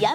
या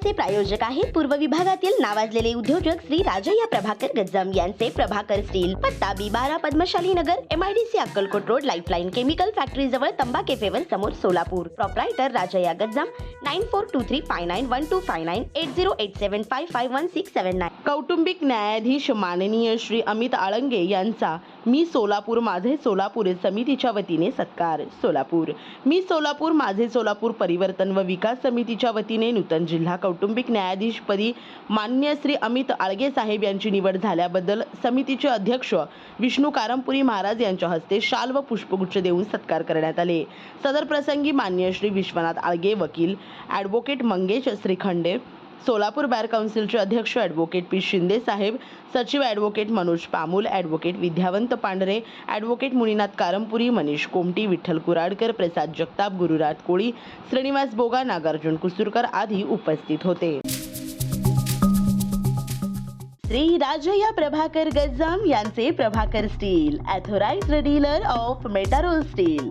बातमीपत्राचे प्रायोजक आहेत. पूर्व विभागातील नावाजलेले उद्योजक श्री राजय्या प्रभाकर गज्जम यांचे प्रभाकर स्टील पत्ता बी बारा Padmashali Nagar MIDC Akkalkot road lifeline chemical factory जवळ तंबा केफेवर समोर Solapur. Proprietor Rajayya Gajjam nine four two three five nine one two five nine eight zero eight seven five five one six seven nine कौटुंबिक न्यायाधीश माननीय श्री अमित आळंगे यांचा मी सोलापूर माझे सोलापूर समितीच्या वतीने सत्कार. सोलापूर. मी सोलापूर माझे सोलापूर परिवर्तन व विकास समितीच्या वतीने नूतन जिल्हा कौटुंबिक न्यायाधीशपदी मान्य श्री अमित आळगे साहेब यांची निवड झाल्याबद्दल समितीचे अध्यक्ष विष्णू कारंपुरी महाराज यांच्या हस्ते शाल व पुष्पगुच्छ देऊन सत्कार करण्यात आले. सदर प्रसंगी मान्य श्री विश्वनाथ आळगे वकील ॲडव्होकेट मंगेश श्रीखंडे सोलापूर बार काउन्सिलचे अध्यक्ष ॲडव्होकेट पी. शिंदे साहेब सचिव advocate Manoj Pamul advocate Vidyavant Pandhare advocate Muninath Karampuri Manish Komati Vitthal Kuradkar Prasad Jagtap Gururaj Koli Shrinivas Boga Nagarjun Kusurkar आदी उपस्थित होते. श्री राजया प्रभाकर गज्जाम यांचे Prabhakar steel authorised dealer of Metarol steel.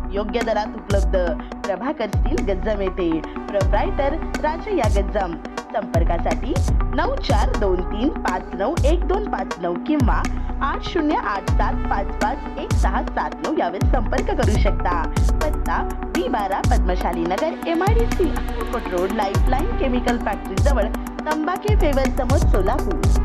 योग्य दरात उपलब्ध. प्रभाकर स्टील गज्जम येथे. Proprietor राजया Gajjam संपर्कासाठी नऊ चार दोन तीन पाच नऊ एक दोन पाच नऊ किंवा आठ शून्य आठ सात पाच पाच एक सहा सात नऊ यावर संपर्क करू शकता. पत्ता बी बारा Padmashali Nagar M I D C road lifeline chemical factory जवळ तंबाखे फेवर समोर सोलापूर.